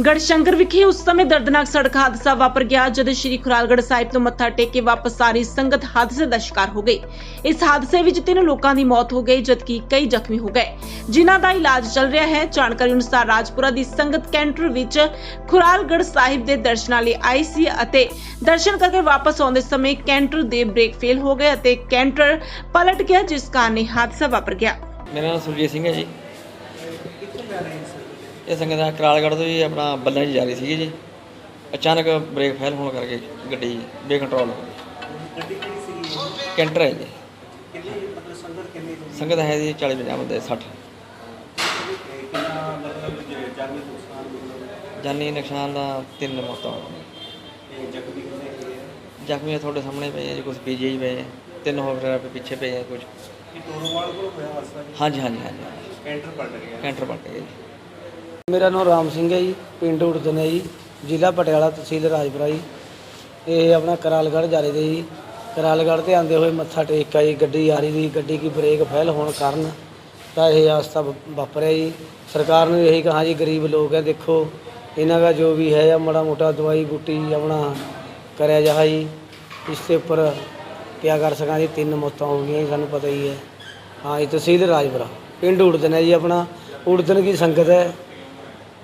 ਗੜਸ਼ੰਕਰ ਵਿਖੇ ਉਸ ਸਮੇਂ ਦਰਦਨਾਕ ਸੜਕ ਹਾਦਸਾ ਵਾਪਰ ਗਿਆ, ਜਦੋਂ ਸ਼੍ਰੀ ਖੁਰਾਲਗੜ੍ਹ ਸਾਹਿਬ ਤੋਂ ਮੱਥਾ ਟੇਕ ਕੇ ਵਾਪਸ ਆ ਰਹੀ ਸੰਗਤ ਹਾਦਸੇ ਦਾ ਸ਼ਿਕਾਰ ਹੋ ਗਈ। ਇਸ ਹਾਦਸੇ ਵਿੱਚ ਤਿੰਨ ਲੋਕਾਂ ਦੀ ਮੌਤ ਹੋ ਗਈ, ਜਦਕਿ ਕਈ ਜ਼ਖਮੀ ਹੋ ਗਏ। ਜਿਨ੍ਹਾਂ ਦਾ ਇਲਾਜ ਚੱਲ ਰਿਹਾ ਹੈ, ਜਾਣਕਾਰੀ ਅਨੁਸਾਰ ਰਾਜਪੁਰਾ ਦੀ ਸੰਗਤ ਕੈਂਟਰ ਵਿੱਚ ਖੁਰਾਲਗੜ੍ਹ ਸਾਹਿਬ ਦੇ ਦਰਸ਼ਨਾਂ ਲਈ ਆਈ ਸੀ ਅਤੇ ਦਰਸ਼ਨ ਕਰਕੇ ਵਾਪਸ ਆਉਂਦੇ ਸਮੇਂ ਕੈਂਟਰ ਦੇ ਬ੍ਰੇਕ ਫੇਲ ਹੋ ਗਏ ਅਤੇ ਕੈਂਟਰ ਪਲਟ ਗਿਆ, ਜਿਸ ਕਾਰਨ ਇਹ ਹਾਦਸਾ ਵਾਪਰ ਗਿਆ। ਮੇਰਾ ਨਾਮ ਸੁਰਜੀਤ ਸਿੰਘ ਹੈ ਜੀ। ਇਹ ਸੰਗਤ ਦਾ ਕਰਾਲਗੜ੍ਹ ਤੋਂ ਜੀ ਆਪਣਾ ਬੱਲਾਂ 'ਚ ਜਾ ਰਹੀ ਸੀਗੀ ਜੀ। ਅਚਾਨਕ ਬ੍ਰੇਕ ਫੇਲ ਹੋਣ ਕਰਕੇ ਗੱਡੀ ਬੇਕੰਟਰੋਲ ਹੋ ਗਈ। ਗੱਡੀ ਕਿਹੜੀ ਸੀਗੀ ਕੈਂਟਰ ਹੈ ਜੀ। ਕਿੰਨੀ ਮਤਲਬ ਸੰਗਤ ਕਿੰਨੀ ਸੰਗਤ ਹੈ ਜੀ 40 50 ਬੰਦੇ 60 ਕਿੰਨਾ ਮਤਲਬ ਜੇ ਜਾਨੀ ਨੁਕਸਾਨ ਮਤਲਬ? ਜਾਨੀ ਨੁਕਸਾਨ ਦਾ ਤਿੰਨ ਮੌਤਾਂ ਹੋ ਗਈਆਂ। ਜ਼ਖਮੀ ਕਿੰਨੇ ਹੈਗੇ ਆ? ਜ਼ਖਮੀ ਤੁਹਾਡੇ ਸਾਹਮਣੇ ਪਏ ਆ ਜੀ ਕੁਝ ਪੀਜੀ ਪਏ ਆ। ਤਿੰਨ ਹਸਪਤਾਲ ਪਿੱਛੇ ਪਏ ਆ ਕੁਝ ਇਹ ਟੋਰੋਵਾਲ ਕੋਲ ਹੋਇਆ ਹਾਦਸਾ ਜੀ? ਹਾਂਜੀ ਹਾਂਜੀ ਹਾਂਜੀ। ਕੈਂਟਰ ਪਲਟ ਗਿਆ। ਕੈਂਟਰ ਪੱਟ ਗਏ ਜੀ। ਮੇਰਾ ਨਾਮ ਰਾਮ ਸਿੰਘ ਹੈ ਜੀ ਪਿੰਡ ਉੜਦਨ ਹੈ ਜੀ ਜ਼ਿਲ੍ਹਾ ਪਟਿਆਲਾ ਤਹਿਸੀਲ ਰਾਜਪੁਰਾ ਜੀ। ਇਹ ਆਪਣਾ ਕਰਾਲਗੜ੍ਹ ਜਾ ਰਹੇ ਤੇ ਜੀ। ਕਰਾਲਗੜ੍ਹ ਤੇ ਆਂਦੇ ਹੋਏ ਮੱਥਾ ਟੇਕ ਕੇ ਜੀ ਗੱਡੀ ਆ ਰਹੀ ਸੀ ਗੱਡੀ ਕੀ ਬ੍ਰੇਕ ਫੇਲ ਹੋਣ ਕਾਰਨ ਤਾਂ ਇਹ ਹਾਦਸਾ ਵਾ- ਵਾਪਰਿਆ ਜੀ। ਸਰਕਾਰ ਨੂੰ ਇਹੀ ਕਹਾ ਜੀ ਗਰੀਬ ਲੋਕ ਹੈ ਦੇਖੋ ਇਹਨਾਂ ਦਾ ਜੋ ਵੀ ਹੈ ਮਾੜਾ ਮੋਟਾ ਦਵਾਈ ਬੂਟੀ ਆਪਣਾ ਕਰਿਆ ਜਾ ਜੀ। ਇਸ ਦੇ ਉੱਪਰ ਕਿਆ ਕਰ ਸਕਾਂ ਜੀ ਤਿੰਨ ਮੌਤਾਂ ਹੋ ਗਈਆਂ ਜੀ, ਸਾਨੂੰ ਪਤਾ ਹੀ ਹੈ। ਹਾਂ ਜੀ ਤਹਿਸੀਲ ਰਾਜਪੁਰਾ ਪਿੰਡ ਉੜਦਨ ਹੈ ਜੀ ਆਪਣਾ। ਉੜਦਨ ਕੀ ਸੰਗਤ ਹੈ।